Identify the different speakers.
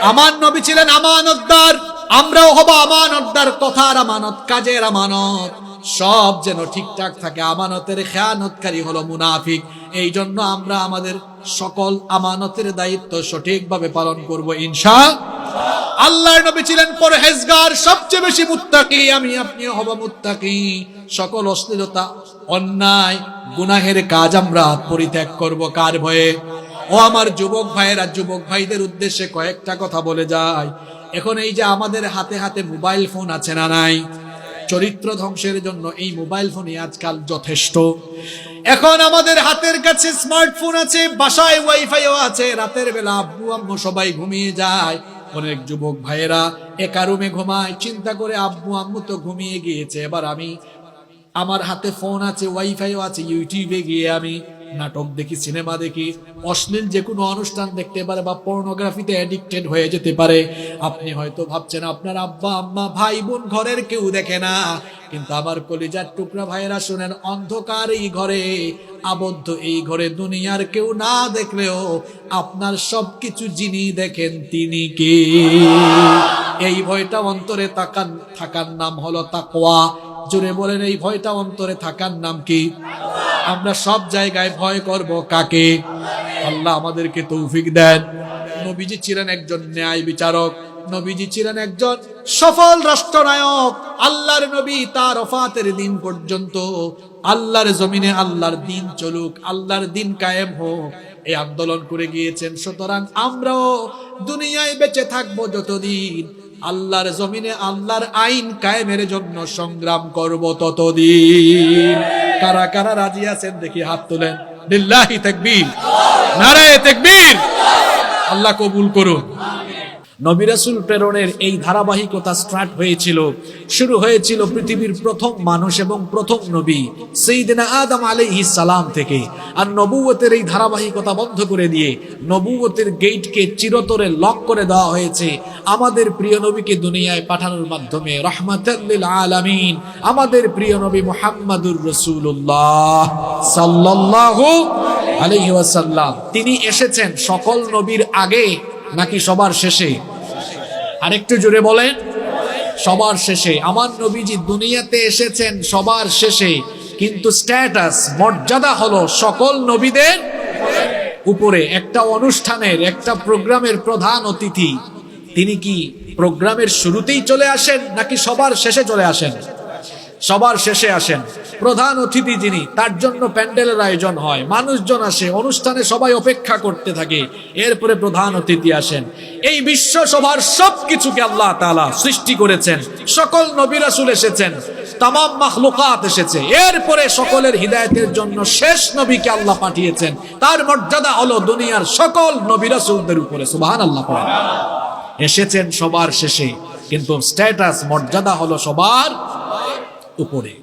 Speaker 1: আমার নবী ছিলেন আমানতদার, আমরাও হব আমানতদার, কথার আমানত, কাজের আমানত। সব যেন ঠিকঠাক থাকে, আমানতের খেয়ানতকারী হলো মুনাফিক। এই জন্য আমরা আমাদের সকল আমানতের দায়িত্ব সঠিকভাবে পালন করব, ইনশা আল্লাহর নবী ছিলেন পরহেজগার, সবচেয়ে বেশি মুত্তাকি, আমি আপনি হব মুত্তাকি। সকল অশ্লীলতা, অন্যায়, গুনাহের কাজ আমরা পরিত্যাগ করব কার ভয়ে? ও আমার যুবক ভাইয়েরা, যুবক ভাইদের উদ্দেশ্যে কয়েকটা কথা বলে যায় এখন এই যে আমাদের হাতে হাতে মোবাইল ফোন আছে না নাই? চরিত্র ধ্বংসের জন্য এই মোবাইল ফোনই আজকাল যথেষ্ট। এখন আমাদের হাতের কাছে স্মার্টফোন আছে, বাসায় ওয়াইফাইও আছে, রাতের বেলা আব্বু আম্মু সবাই ঘুমিয়ে যায়। অনেক যুবক ভাইয়েরা একা রুমে ঘুমায়, চিন্তা করে আব্বু আম্মু তো ঘুমিয়ে গিয়েছে। এবার আমি, আমার হাতে ফোন আছে, ওয়াইফাইও আছে, ইউটিউবে গিয়ে আমি নাটক দেখি, সিনেমা দেখি, অশ্লীল যে কোনো অনুষ্ঠান দেখতে পারে বা পর্নোগ্রাফিতে অ্যাডিক্টেড হয়ে যেতে পারে। আপনি হয়তো ভাবছেন, আপনার আব্বা, আম্মা, ভাই, বোন ঘরের কেউ দেখে না। কিন্তু আমার কলিজার টুকরা ভাইয়েরা শোনেন, অন্ধকার এই ঘরে, আবদ্ধ এই ঘরে দুনিয়ার কেউ না দেখলেও আপনার সবকিছু যিনি দেখেন তিনি কে? এই ভয়টা অন্তরে তাকান থাকার নাম হলো তাকওয়া। জুড়ে বলেন, এই ভয়টা অন্তরে থাকার নাম কি? আমরা সব জায়গায় ভয় করব কাকে? আল্লাহ আমাদেরকে তৌফিক দেন। নবীজি ছিলেন একজন ন্যায় বিচারক। নবীজি ছিলেন একজন সফল রাষ্ট্রনায়ক। আল্লাহর নবী তার অফাতের দিন পর্যন্ত আল্লাহর জমিনে আল্লাহর দিন চলুক, আল্লাহর দিন কায়েম হোক। এই আন্দোলন করে গিয়েছেন। সুতরাং আমরাও দুনিয়ায় বেঁচে থাকব যতদিন, আল্লাহর জমিনে আল্লাহর আইন কায়েমের জন্য সংগ্রাম করব ততদিন। কারা কারা রাজি আছেন? দেখি হাত তোলেন। লিল্লাহি তাকবীর। নারায়ে তাকবীর। আল্লাহ কবুল করুন। নবী রাসূল প্রেরণের এই ধারাবাহিকতা স্টার্ট হয়েছিল। শুরু হয়েছিল পৃথিবীর প্রথম মানুষ এবং প্রথম নবী সেইদিনা আদম আলাইহিস সালাম থেকে। আর নবুয়তের এই ধারাবাহিকতা বন্ধ করে দিয়ে নবুয়তের গেটকে চিরতরে লক করে দেওয়া হয়েছে। আমাদের প্রিয় নবীকে দুনিয়ায় পাঠানোর মাধ্যমে রহমাতুল্লিল আলামিন, আমাদের প্রিয় নবী মুহাম্মাদুর রাসূলুল্লাহ সাল্লাল্লাহু আলাইহি ওয়াসাল্লাম। তিনি এসেছেন সকল নবীর আগে নাকি সবার শেষে? আরেকটু জোরে বলেন। সবার শেষে, আমার নবীজি দুনিয়াতে এসেছেন সবার শেষে, কিন্তু স্ট্যাটাস মর্যাদা হলো সকল নবীদের উপরে। একটা অনুষ্ঠানের, একটা প্রোগ্রামের প্রধান অতিথি। তিনি কি প্রোগ্রামের শুরুতেই চলে আসেন, নাকি সবার শেষে চলে আসেন? সবার শেষে আসেন। প্রধান অতিথি যিনি, তার জন্য প্যান্ডেলের আয়োজন হয়। মানুষজন আসে, অনুষ্ঠানে সবাই অপেক্ষা করতে থাকে। এরপরে প্রধান অতিথি আসেন। এই বিশ্ব সভার সবকিছুকে আল্লাহ তাআলা সৃষ্টি করেছেন। সকল নবী রাসূল এসেছেন। তাম মাখলুকাত এসেছে। এরপরে সকলের হিদায়তের জন্য শেষ নবীকে আল্লাহ পাঠিয়েছেন। তার মর্যাদা হলো দুনিয়ার সকল নবী রাসূলদের উপরে। সুবহানাল্লাহ পড়েন। এসেছেন সবার শেষে। কিন্তু স্ট্যাটাস মর্যাদা হলো সবার উপরে।